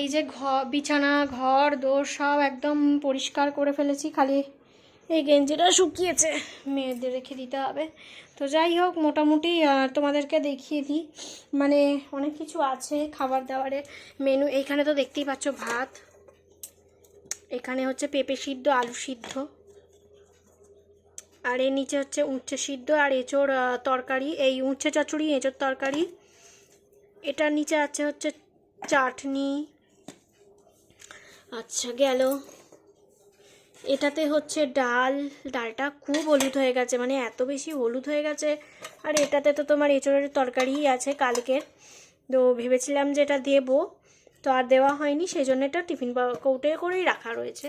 এই যে ঘর বিছানা ঘর দোর সব একদম পরিষ্কার করে ফেলেছি খালি এই গেঞ্জিটা শুকিয়েছে। মেয়েদের রেখে দিতে হবে। তো যাই হোক মোটামুটি তোমাদেরকে দেখিয়ে দিই। মানে অনেক কিছু আছে খাবার দাবারের মেনু। এইখানে তো দেখতেই পাচ্ছ ভাত। এখানে হচ্ছে পেঁপে সিদ্ধ আলু সিদ্ধ। আর এর নিচে হচ্ছে উচ্ছে সিদ্ধ আর আহ, তরকারি। এই উচ্ছে চচ্চড়ি এঁচোড় তরকারি। এটার নিচে আছে হচ্ছে চাটনি আচ্ছা গেল। এটাতে হচ্ছে ডাল, ডালটা খুব হলুদ হয়ে গেছে মানে এত বেশি হলুদ হয়ে গেছে। আর এটাতে তো তোমার এঁচড়ের তরকারিই আছে কালকের তো ভেবেছিলাম যে এটা দেবো, তো আর দেওয়া হয়নি সেই জন্য এটা টিফিন কৌটে করেই রাখা রয়েছে।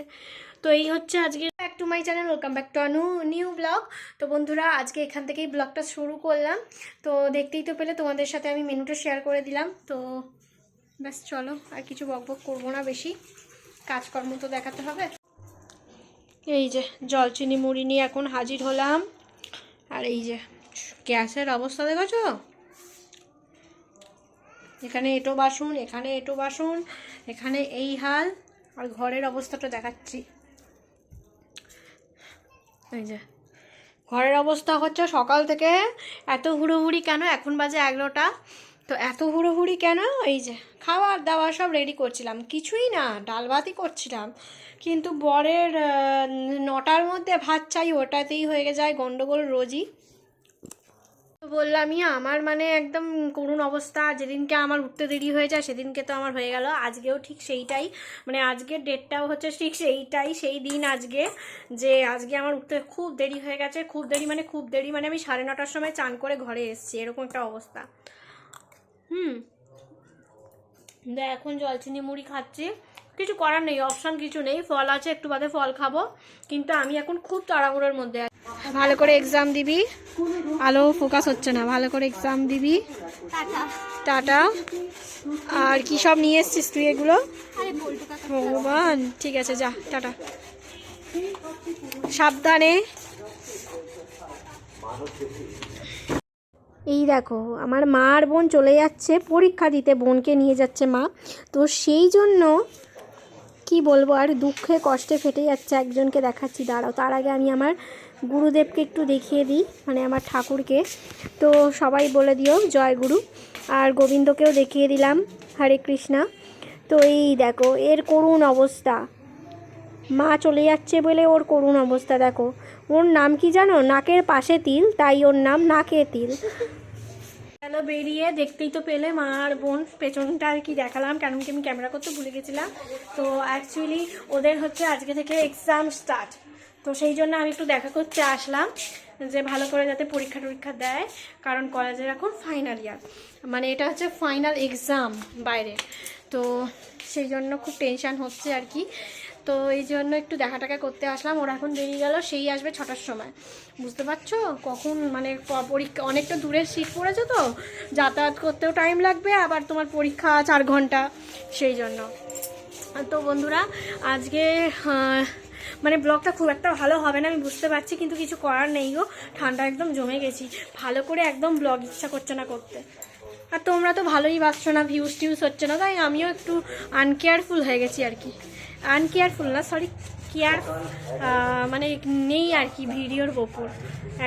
তো এই হচ্ছে আজকে back to my channel welcome back to Anu new blog তো বন্ধুরা, আজকে এখান থেকেই ব্লগটা শুরু করলাম। তো দেখতেই তো পেলে তোমাদের সাথে আমি মেনুটা শেয়ার করে দিলাম। তো ব্যাস, চলো, আর কিছু বক বক করব না বেশি। কাজকর্ম তো দেখাতে হবে। এই যে, জলচিনি মুড়ি নিয়ে এখন হাজির হলাম। আর এই যে, গ্যাসের অবস্থা দেখেছ? এখানে এটো বাসন, এখানে এটো বাসন, এখানে এই হাল, আর ঘরের অবস্থাটা দেখাচ্ছি। এই যে, ঘরের অবস্থা হচ্ছে সকাল থেকে এত হুড়োহুড়ি কেন? এখন বাজে এগারোটা। তো এত হুড়োহুড়ি কেন? এই যে খাবার দাবার সব রেডি করছিলাম। কিছুই না ডাল ভাতই করছিলাম। কিন্তু বরের নটার মধ্যে ভাত চাই, ওটাতেই হয়ে যায় গন্ডগোল, রোজই। বললামই, আমার মানে একদম করুণ অবস্থা। যেদিনকে আমার উঠতে দেরি হয়ে যায়, সেদিনকে তো আমার হয়ে গেল। আজকেও ঠিক সেইটাই। মানে আজকের ডেটটাও হচ্ছে ঠিক সেইটাই, সেই দিন আজকে। যে আজকে আমার উঠতে খুব দেরি হয়ে গেছে। খুব দেরি মানে খুব দেরি মানে আমি সাড়ে নটার সময় চান করে ঘরে এসেছি। এরকম একটা অবস্থা। হুম। এখন জলচিনি মুড়ি খাচ্ছি। কিছু করার নেই অপশান কিছু নেই। ফল আছে একটু বাদে ফল খাব। কিন্তু আমি এখন খুব তাড়াহুড়োর মধ্যে আছি। ভালো করে এক্সাম দিবি। আলো ফোকাস হচ্ছে না। ভালো করে এক্সাম দিবি। টাটা। আর কি সব নিয়ে এসছিস তুই এগুলো? ভগবান। ঠিক আছে যা টাটা। সাবধানে। এই দেখো, আমার মা আর বোন চলে যাচ্ছে পরীক্ষা দিতে, বোনকে নিয়ে যাচ্ছে মা। তো সেই জন্য কি বলব, আর দুঃখে কষ্টে ফেটে যাচ্ছে একজনকে দেখাচ্ছি, দাঁড়াও। তার আগে আমি আমার গুরুদেবকে একটু দেখিয়ে দিই মানে আমার ঠাকুরকে। তো সবাই বলে দিও, জয় গুরু। আর গোবিন্দকেও দেখিয়ে দিলাম, হরে কৃষ্ণা। তো এই দেখো, এর করুণ অবস্থা। মা চলে যাচ্ছে বলে ওর করুণ অবস্থা, দেখো। ওর নাম কি জানো? নাকের পাশে তিল, তাই ওর নাম নাকে তিল। গেল বেরিয়ে দেখতেই তো পেলে মা আর বোন, পেছনটা আর কি দেখালাম কারণ কি আমি ক্যামেরা করতে ভুলে গেছিলাম। তো অ্যাকচুয়ালি ওদের হচ্ছে আজকে থেকে এক্সাম স্টার্ট তো সেই জন্য আমি একটু দেখা করতে আসলাম, যে ভালো করে যাতে পরীক্ষা টরীক্ষা দেয়, কারণ কলেজের এখন ফাইনাল ইয়ার মানে এটা হচ্ছে ফাইনাল এক্সাম বাইরে। তো সেই জন্য খুব টেনশান হচ্ছে আর কি। তো এই জন্য একটু দেখা টাকা করতে আসলাম। ওরা এখন বেরিয়ে গেল, সেই আসবে ছটার সময়। বুঝতে পারছ? কখন মানে পরীক্ষা, অনেকটা দূরের সিট পড়েছে তো, যাতায়াত করতেও টাইম লাগবে, আবার তোমার পরীক্ষা চার ঘণ্টা, সেই জন্য। তো বন্ধুরা, আজকে মানে ব্লগটা খুব একটা ভালো হবে না, আমি বুঝতে পারছি, কিন্তু কিছু করার নেই গো। ঠান্ডা একদম জমে গেছি। ভালো করে একদম ব্লগ ইচ্ছা করছে না করতে। আর তোমরা তো ভালোই বাসছো না ভিউজ টিউজ হচ্ছে না, তাই আমিও একটু আনকেয়ারফুল হয়ে গেছি আর কি। আনকেয়ারফুল না সরি কেয়ার মানে নেই আর কি, ভিডিওর ওপর,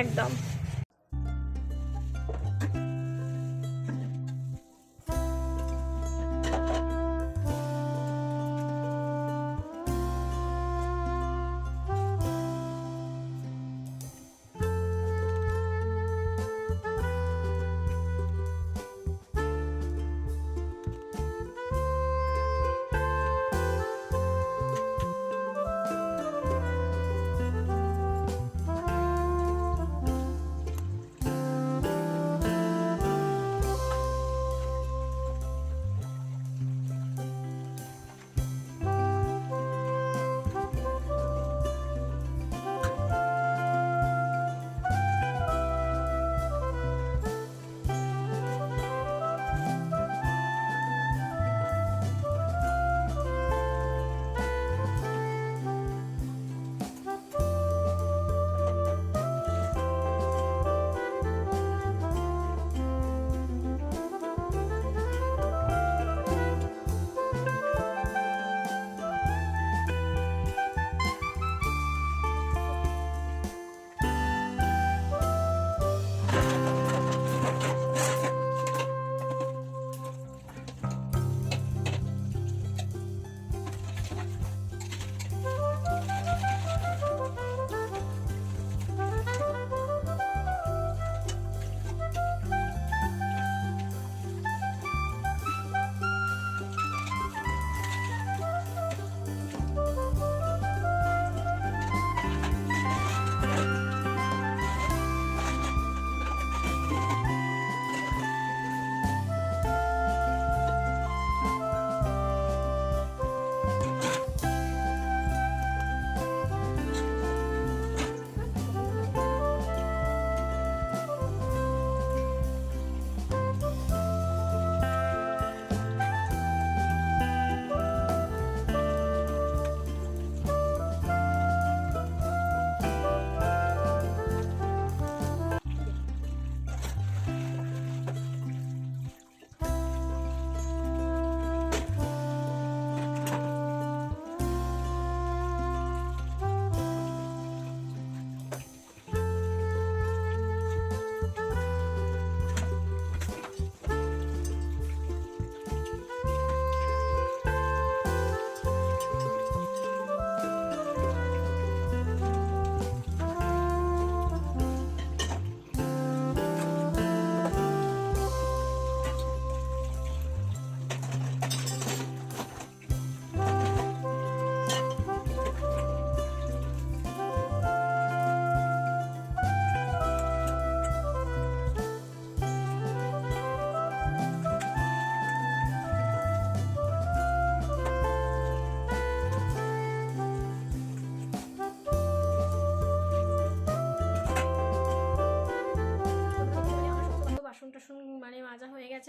একদম।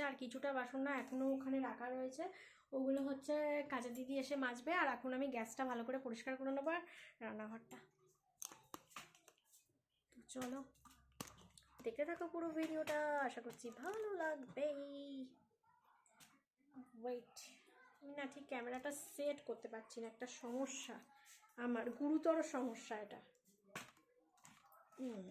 আর কিছুটা বাসন না এখনও ওখানে রাখা রয়েছে। ওগুলো হচ্ছে কাজে দিদি এসে মাজবে আর এখন আমি গ্যাসটা ভালো করে পরিষ্কার করে নেব আর রান্নাঘরটা। তো চলো, দেখতে থাকো পুরো ভিডিওটা, আশা করছি ভালো লাগবেই ওয়েট আমি না ঠিক ক্যামেরাটা সেট করতে পারছি না, একটা সমস্যা। আমার গুরুতর সমস্যা এটা। হুম।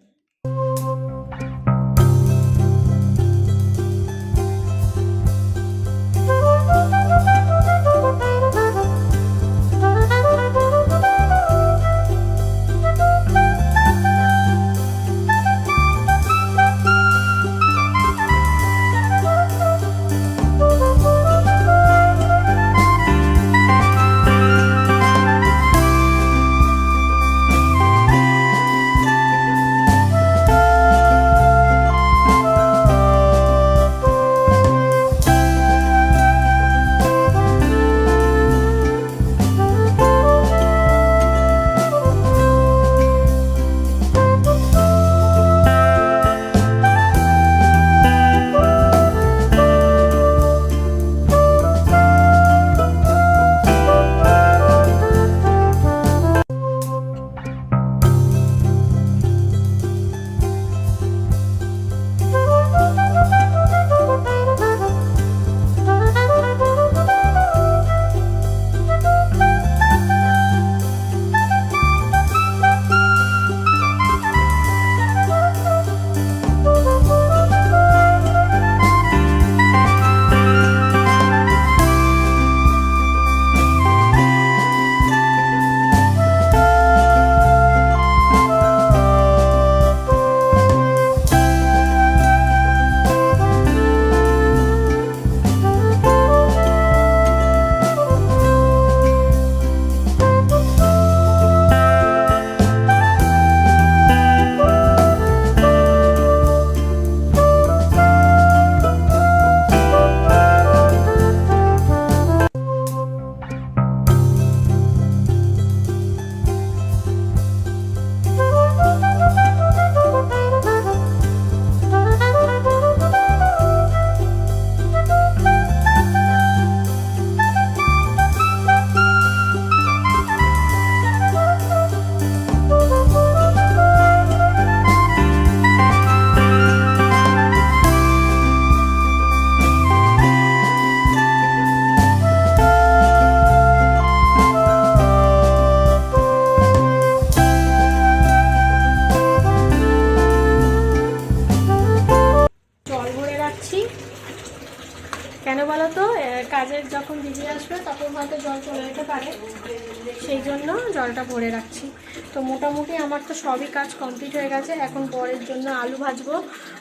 জলটা ভরে রাখছি। তো মোটামুটি আমার তো সবই কাজ কমপ্লিট হয়ে গেছে। এখন পরের জন্য আলু ভাজবো।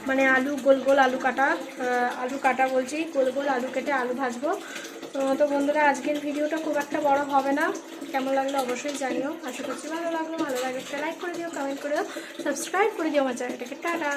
মানে আলু, গোল গোল আলু কাটা আলু কাটা বলছি, গোল গোল আলু কেটে আলু ভাজবো। তো বন্ধুরা, আজকের ভিডিওটা খুব একটা বড় হবে না। কেমন লাগল অবশ্যই জানিও। আশা করছি ভালো লাগল। ভালো লাগে একটা লাইক করে দিও কমেন্ট করে দিও সাবস্ক্রাইব করে দিও আমার চ্যানেলটাকে। টাটা!